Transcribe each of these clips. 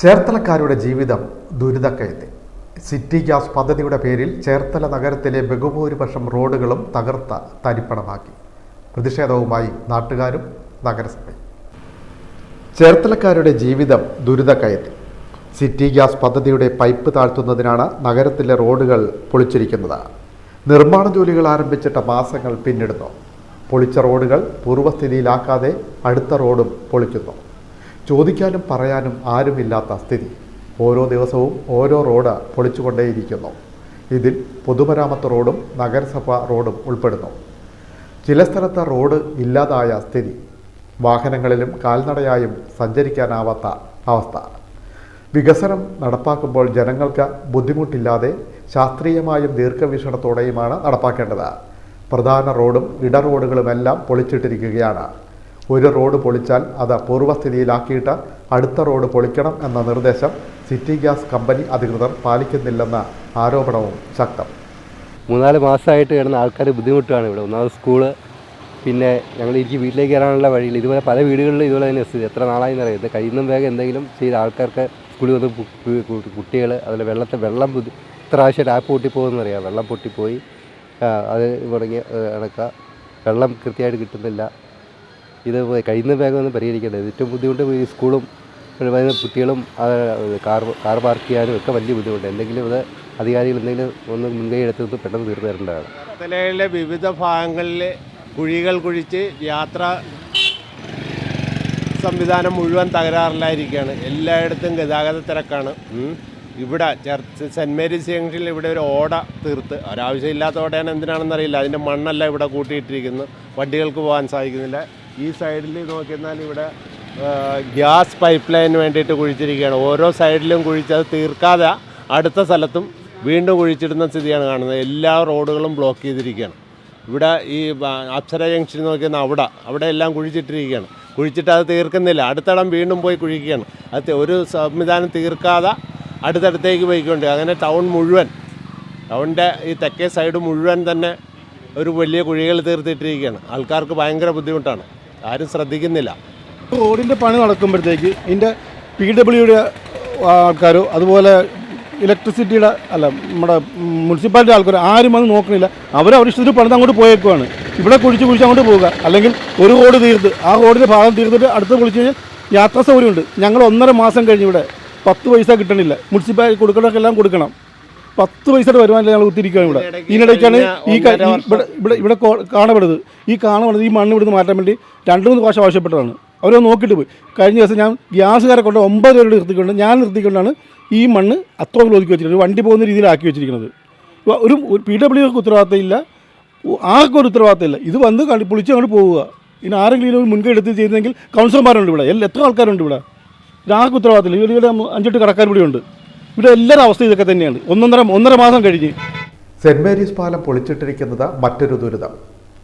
ചേർത്തലക്കാരുടെ ജീവിതം ദുരിതക്കയത്തി city gas പദ്ധതിയുടെ പേരിൽ ചേർത്തല നഗരത്തിലെ ബഹുഭൂരിപക്ഷം റോഡുകളും തകർത്ത തരിപ്പണമാക്കി. പ്രതിഷേധവുമായി നാട്ടുകാരും നഗരസഭയും ചേർത്തലക്കാരുടെ ജീവിതം ദുരിതക്കയത്തി സിറ്റി ഗ്യാസ് പദ്ധതിയുടെ പൈപ്പ് താഴ്ത്തുന്നതിനാണ് നഗരത്തിലെ റോഡുകൾ പൊളിച്ചിരിക്കുന്നത്. നിർമ്മാണ ജോലികൾ ആരംഭിച്ചിട്ട് മാസങ്ങൾ പിന്നിടുന്നു. പൊളിച്ച റോഡുകൾ പൂർവസ്ഥിതിയിലാക്കാതെ അടുത്ത റോഡും പൊളിക്കുന്നു. ചോദിക്കാനും പറയാനും ആരുമില്ലാത്ത സ്ഥിതി. ഓരോ ദിവസവും ഓരോ റോഡ് പൊളിച്ചുകൊണ്ടേയിരിക്കുന്നു. ഇതിൽ പൊതുമരാമത്ത് റോഡും നഗരസഭ റോഡും ഉൾപ്പെടുന്നു. ചില സ്ഥലത്ത് റോഡ് ഇല്ലാതായ സ്ഥിതി. വാഹനങ്ങളിലും കാൽനടയായും സഞ്ചരിക്കാനാവാത്ത അവസ്ഥ. വികസനം നടപ്പാക്കുമ്പോൾ ജനങ്ങൾക്ക് ബുദ്ധിമുട്ടില്ലാതെ ശാസ്ത്രീയമായും ദീർഘവീക്ഷണത്തോടെയുമാണ് നടപ്പാക്കേണ്ടത്. പ്രധാന റോഡും ഇട റോഡുകളുമെല്ലാം പൊളിച്ചിട്ടിരിക്കുകയാണ്. ഒരു റോഡ് പൊളിച്ചാൽ അത് പൂർവസ്ഥിതിയിലാക്കിയിട്ട് അടുത്ത റോഡ് പൊളിക്കണം എന്ന നിർദ്ദേശം സിറ്റി ഗ്യാസ് കമ്പനി അധികൃതർ പാലിക്കുന്നില്ലെന്ന ആരോപണവും ശക്തം. മൂന്നാൽ മാസമായിട്ട് കിടന്ന ആൾക്കാർ ബുദ്ധിമുട്ടാണ് ഇവിടെ. ഒന്നാമത് സ്കൂൾ പിന്നെ ഞങ്ങൾ എനിക്ക് വീട്ടിലേക്ക് കയറാനുള്ള വഴിയിൽ ഇതുപോലെ പല വീടുകളിലും ഇതുപോലെ തന്നെ സ്ഥിതി. എത്ര നാളായി അറിയാം കഴിയുന്ന വേഗം എന്തെങ്കിലും ചെയ്ത് ആൾക്കാർക്ക് സ്കൂളിൽ വന്ന് കുട്ടികൾ അതുപോലെ വെള്ളത്തെ വെള്ളം ബുദ്ധി ഇത്ര പ്രാവശ്യം ടാപ്പ് പൊട്ടിപ്പോകുന്നറിയാം വെള്ളം പൊട്ടിപ്പോയി. അത് തുടങ്ങി നടക്കുക വെള്ളം കൃത്യമായിട്ട് കിട്ടുന്നില്ല. ഇത് കഴിയുന്ന വേഗം ഒന്ന് പരിഹരിക്കേണ്ടത് ഏറ്റവും ബുദ്ധിമുട്ട് ഈ സ്കൂളും വരുന്ന കുട്ടികളും കാർ കാർ പാർക്ക് ചെയ്യാനും ഒക്കെ വലിയ ബുദ്ധിമുട്ട്. എന്തെങ്കിലും ഇത് അധികാരികൾ എന്തെങ്കിലും ഒന്ന് മുൻകൈ എടുത്ത് പെട്ടെന്ന് തീർന്നു തരേണ്ടതാണ്. ചേർത്തലയിലെ വിവിധ ഭാഗങ്ങളിൽ കുഴികൾ കുഴിച്ച് യാത്ര സംവിധാനം മുഴുവൻ തകരാറിലായിരിക്കുകയാണ്. എല്ലായിടത്തും ഗതാഗത തിരക്കാണ്. ഇവിടെ ചർച്ച് സെന്റ് മേരീസ് ജംഗ്ഷനിൽ ഇവിടെ ഒരു ഓട തീർത്ത്. ഒരാവശ്യമില്ലാത്ത ഓടയാണ് എന്തിനാണെന്നറിയില്ല. അതിന്റെ മണ്ണല്ല ഇവിടെ കൂട്ടിയിട്ടിരിക്കുന്നു വണ്ടികൾക്ക് പോകാൻ സാധിക്കുന്നില്ല. ഈ സൈഡിൽ നോക്കിയെന്നാൽ ഇവിടെ ഗ്യാസ് പൈപ്പ് ലൈന് വേണ്ടിയിട്ട് കുഴിച്ചിരിക്കുകയാണ്. ഓരോ സൈഡിലും കുഴിച്ചത് തീർക്കാതെ അടുത്ത സ്ഥലത്തും വീണ്ടും കുഴിച്ചിടുന്ന സ്ഥിതിയാണ് കാണുന്നത്. എല്ലാ റോഡുകളും ബ്ലോക്ക് ചെയ്തിരിക്കുകയാണ്. ഇവിടെ ഈ അപ്സര ജംഗ്ഷൻ നോക്കിയെന്നാൽ അവിടെ അവിടെ എല്ലാം കുഴിച്ചിട്ടിരിക്കുകയാണ്. കുഴിച്ചിട്ട് അത് തീർക്കുന്നില്ല. അടുത്തടം വീണ്ടും പോയി കുഴിക്കുകയാണ്. അത് ഒരു സംവിധാനം തീർക്കാതെ അടുത്തടുത്തേക്ക് പോയിക്കൊണ്ട് അങ്ങനെ ടൗൺ മുഴുവൻ ടൗണിന്റെ ഈ തെക്കേ സൈഡ് മുഴുവൻ തന്നെ ഒരു വലിയ കുഴികൾ തീർത്തിട്ടിരിക്കുകയാണ്. ആൾക്കാർക്ക് ഭയങ്കര ബുദ്ധിമുട്ടാണ്. ആരും ശ്രദ്ധിക്കുന്നില്ല. റോഡിന്റെ പണി നടക്കുമ്പോഴത്തേക്ക് ഇതിന്റെ പി ഡബ്ല്യുടെ ആൾക്കാരോ അതുപോലെ ഇലക്ട്രിസിറ്റിയുടെ അല്ല നമ്മുടെ മുനിസിപ്പാലിറ്റി ആൾക്കാർ ആരും അത് നോക്കണില്ല. അവർ ഇഷ്ടത്തിൽ പണിത് അങ്ങോട്ട് പോയേക്കുവാണ്. ഇവിടെ കുഴിച്ച് കുഴിച്ച് അങ്ങോട്ട് പോവുക. അല്ലെങ്കിൽ ഒരു റോഡ് തീർത്ത് ആ റോഡിന്റെ ഭാഗം തീർത്തിട്ട് അടുത്ത് കുളിച്ച് കഴിഞ്ഞാൽ യാത്രാ സൗകര്യമുണ്ട് ഞങ്ങൾ ഒന്നര മാസം കഴിഞ്ഞ് ഇവിടെ പത്ത് പൈസ കിട്ടണില്ല. മുനിസിപ്പാലിറ്റി കൊടുക്കണമൊക്കെ എല്ലാം കൊടുക്കണം. പത്ത് പൈസയുടെ വരുമാനം ഞങ്ങൾ ഒത്തിരിക്കുകയാണ് ഇവിടെ. ഇതിനിടയ്ക്കാണ് ഈ ഇവിടെ ഇവിടെ കാണപ്പെടുന്നത്. ഈ കാണപ്പെടുന്നത് ഈ മണ്ണ് ഇവിടുന്ന് മാറ്റാൻ വേണ്ടി രണ്ട് മൂന്ന് പ്രാവശ്യം ആവശ്യപ്പെട്ടതാണ്. അവരത് നോക്കിയിട്ട് പോയി. കഴിഞ്ഞ ദിവസം ഞാൻ ഗ്യാസുകാരെ കൊണ്ട് ഒമ്പത് പേരോട് നിർത്തിക്കൊണ്ട് ഞാൻ നിർത്തിക്കൊണ്ടാണ് ഈ മണ്ണ് അത്രയും ഒതുക്കി വെച്ചിരിക്കുന്നത്. വണ്ടി പോകുന്ന രീതിയിലാക്കി വെച്ചിരിക്കുന്നത്. ഒരു പി ഡബ്ല്യുക്ക് ഉത്തരവാദിത്തം ഇല്ല ആർക്കും ഒരു ഉത്തരവാദിത്തം ഇല്ല ഇത് വന്ന് കണ്ടി പൊളിച്ച് അങ്ങോട്ട് പോവുക. ഇനി ആരെങ്കിലും ഒരു മുൻകൈ എടുത്ത് ചെയ്തെങ്കിൽ കൗൺസിലർമാരുണ്ട് ഇവിടെ. എല്ലാ എത്ര ആൾക്കാരുണ്ട് ഇവിടെ? ഇത് ആർക്കും ഉത്തരവാദിത്തമില്ല. ഇവിടെ ഇവിടെ അഞ്ചെട്ട് കടക്കാർ ഇവിടെ ഉണ്ട് ഇവിടെ എല്ലാവരുടെ അവസ്ഥ ഇതൊക്കെ തന്നെയാണ്. ഒന്നൊന്നര ഒന്നര മാസം കഴിഞ്ഞ്. സെന്റ് മേരീസ് പാലം പൊളിച്ചിട്ടിരിക്കുന്നത് മറ്റൊരു ദുരിതം.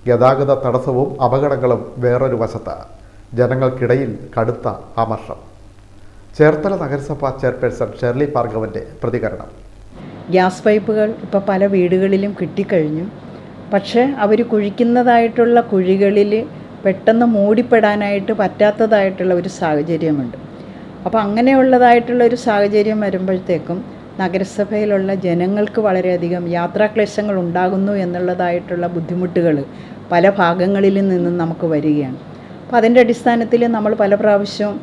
ഗതാഗത തടസ്സവും അപകടങ്ങളും വേറൊരു വശത്ത്. ജനങ്ങൾക്കിടയിൽ കടുത്ത അമർഷം. ചേർത്തല നഗരസഭാ ചെയർപേഴ്സൺ ഷെർലി ഭാർഗവന്റെ പ്രതികരണം. ഗ്യാസ് പൈപ്പുകൾ ഇപ്പോൾ പല വീടുകളിലും കിട്ടിക്കഴിഞ്ഞു. പക്ഷേ അവർ കുഴിക്കുന്നതായിട്ടുള്ള കുഴികളിൽ പെട്ടെന്ന് മൂടിപ്പെടാനായിട്ട് പറ്റാത്തതായിട്ടുള്ള ഒരു സാഹചര്യമുണ്ട്. അപ്പോൾ അങ്ങനെയുള്ളതായിട്ടുള്ള ഒരു സാഹചര്യം വരുമ്പോഴത്തേക്കും നഗരസഭയിലുള്ള ജനങ്ങൾക്ക് വളരെയധികം യാത്രാക്ലേശങ്ങൾ ഉണ്ടാകുന്നു എന്നുള്ളതായിട്ടുള്ള ബുദ്ധിമുട്ടുകൾ പല ഭാഗങ്ങളിൽ നിന്നും നമുക്ക് വരികയാണ്. അപ്പോൾ അതിന്റെ അടിസ്ഥാനത്തിൽ നമ്മൾ പല പ്രാവശ്യവും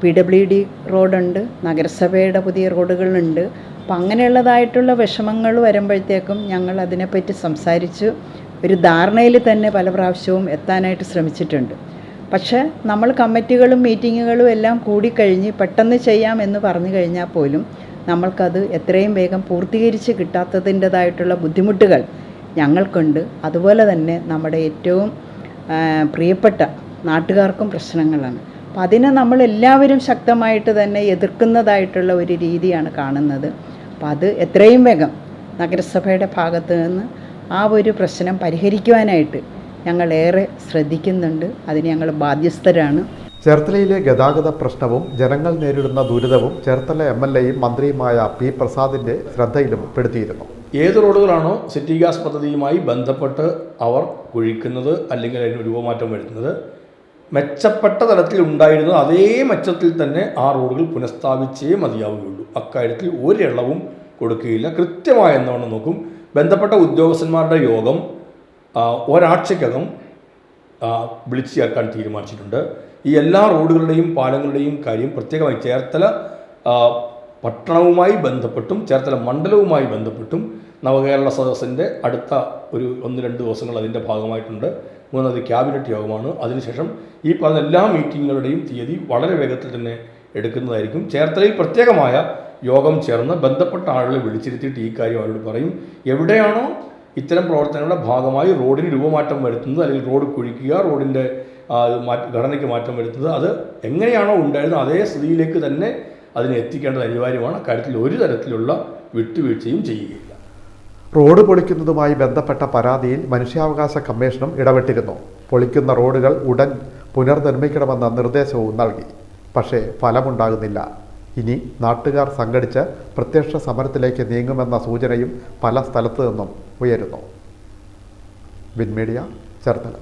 പി ഡബ്ല്യു ഡി റോഡുണ്ട് നഗരസഭയുടെ പുതിയ റോഡുകളുണ്ട്. അപ്പം അങ്ങനെയുള്ളതായിട്ടുള്ള വിഷമങ്ങൾ വരുമ്പോഴത്തേക്കും ഞങ്ങൾ അതിനെപ്പറ്റി സംസാരിച്ച്. ഒരു ധാരണയിൽ തന്നെ പല പ്രാവശ്യവും എത്താനായിട്ട് ശ്രമിച്ചിട്ടുണ്ട്. പക്ഷേ നമ്മൾ കമ്മിറ്റികളും മീറ്റിങ്ങുകളും എല്ലാം കൂടിക്കഴിഞ്ഞ് പെട്ടെന്ന് ചെയ്യാം എന്ന് പറഞ്ഞു കഴിഞ്ഞാൽ പോലും നമ്മൾക്കത് എത്രയും വേഗം പൂർത്തീകരിച്ച് കിട്ടാത്തതിന്റെതായിട്ടുള്ള ബുദ്ധിമുട്ടുകൾ ഞങ്ങൾക്കുണ്ട്. അതുപോലെ തന്നെ നമ്മുടെ ഏറ്റവും പ്രിയപ്പെട്ട നാട്ടുകാർക്കും പ്രശ്നങ്ങളാണ്. അപ്പം അതിനെ നമ്മൾ എല്ലാവരും ശക്തമായിട്ട് തന്നെ എതിർക്കുന്നതായിട്ടുള്ള ഒരു രീതിയാണ് കാണുന്നത്. അപ്പം അത് എത്രയും വേഗം നഗരസഭയുടെ ഭാഗത്ത് നിന്ന് ആ ഒരു പ്രശ്നം പരിഹരിക്കുവാനായിട്ട് ഞങ്ങൾ ഏറെ ശ്രദ്ധിക്കുന്നുണ്ട്. അതിന് ഞങ്ങൾ ബാധ്യസ്ഥരാണ്. ചേർത്തലയിലെ ഗതാഗത പ്രശ്നവും ജനങ്ങൾ നേരിടുന്ന ദുരിതവും ചേർത്തല എം എൽ എയും മന്ത്രിയുമായ പി പ്രസാദിന്റെ ശ്രദ്ധയിലും പെടുത്തിയിരുന്നു. ഏത് റോഡുകളാണോ സിറ്റി ഗ്യാസ് പദ്ധതിയുമായി ബന്ധപ്പെട്ട് അവർ കുഴിക്കുന്നത് അല്ലെങ്കിൽ അതിന് രൂപമാറ്റം വരുന്നത് മെച്ചപ്പെട്ട തലത്തിൽ ഉണ്ടായിരുന്ന അതേ മെച്ചത്തിൽ തന്നെ ആ റോഡുകൾ പുനഃസ്ഥാപിച്ചേ മതിയാവുകയുള്ളൂ. അക്കാര്യത്തിൽ ഒരിളവും കൊടുക്കുകയില്ല. കൃത്യമായ എന്താണെന്ന് നോക്കും. ബന്ധപ്പെട്ട ഉദ്യോഗസ്ഥന്മാരുടെ യോഗം ഒരാഴ്ചക്കകം വിളിച്ചു ചേർക്കാൻ തീരുമാനിച്ചിട്ടുണ്ട്. ഈ എല്ലാ റോഡുകളുടെയും പാലങ്ങളുടെയും കാര്യം പ്രത്യേകമായി ചേർത്തല പട്ടണവുമായി ബന്ധപ്പെട്ടും ചേർത്തല മണ്ഡലവുമായി ബന്ധപ്പെട്ടും നവകേരള സദസ്സിന്റെ അടുത്ത ഒരു ഒന്ന് രണ്ട് ദിവസങ്ങൾ അതിന്റെ ഭാഗമായിട്ടുണ്ട്. മൂന്നത് ക്യാബിനറ്റ് യോഗമാണ്. അതിനുശേഷം ഈ പറഞ്ഞ എല്ലാ മീറ്റിങ്ങുകളുടെയും തീയതി വളരെ വേഗത്തിൽ തന്നെ എടുക്കുന്നതായിരിക്കും. ചേർത്തലയിൽ പ്രത്യേകമായ യോഗം ചേർന്ന് ബന്ധപ്പെട്ട ആളുകളെ വിളിച്ചിരുത്തിയിട്ട് ഈ കാര്യം അവരോട് പറയും. എവിടെയാണോ ഇത്തരം പ്രവർത്തനങ്ങളുടെ ഭാഗമായി റോഡിന് രൂപമാറ്റം വരുത്തുന്നത് അല്ലെങ്കിൽ റോഡ് കുഴിക്കുക റോഡിന്റെ ഘടനയ്ക്ക് മാറ്റം വരുത്തുന്നത് അത് എങ്ങനെയാണോ ഉണ്ടായിരുന്നത് അതേ സ്ഥിതിയിലേക്ക് തന്നെ അതിനെ എത്തിക്കേണ്ടത് അനിവാര്യമാണ്. അക്കാര്യത്തിൽ ഒരു തരത്തിലുള്ള വിട്ടുവീഴ്ചയും ചെയ്യുകയില്ല. റോഡ് പൊളിക്കുന്നതുമായി ബന്ധപ്പെട്ട പരാതിയിൽ മനുഷ്യാവകാശ കമ്മീഷനും ഇടപെട്ടിരുന്നു. പൊളിക്കുന്ന റോഡുകൾ ഉടൻ പുനർനിർമ്മിക്കണമെന്ന നിർദ്ദേശവും നൽകി. പക്ഷേ ഫലമുണ്ടാകുന്നില്ല. ഇനി നാട്ടുകാർ സംഘടിച്ച് പ്രത്യക്ഷ സമരത്തിലേക്ക് നീങ്ങുമെന്ന സൂചനയും പല സ്ഥലത്തു നിന്നും ഉയരുന്നു. വിൻമീഡിയ ചേർത്തല